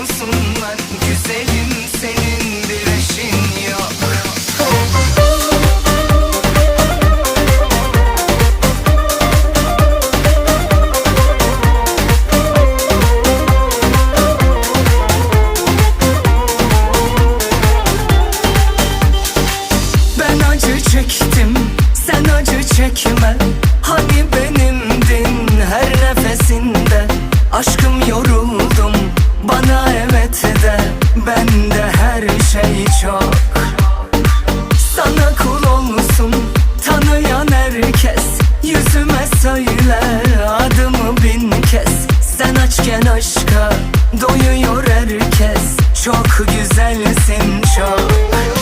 olsunlar Güzelim senin bir eşin yok. Ben acı çektim, sen acı çekme. Hani benimdin her nefesinde? Aşkım yoruldum, bana evet de Bende her şey çok. Sana kul olsun, tanıyan herkes. Yüzüme söyle adımı bin kez. Sen açken aşka doyuyor herkes. Çok güzelsin çok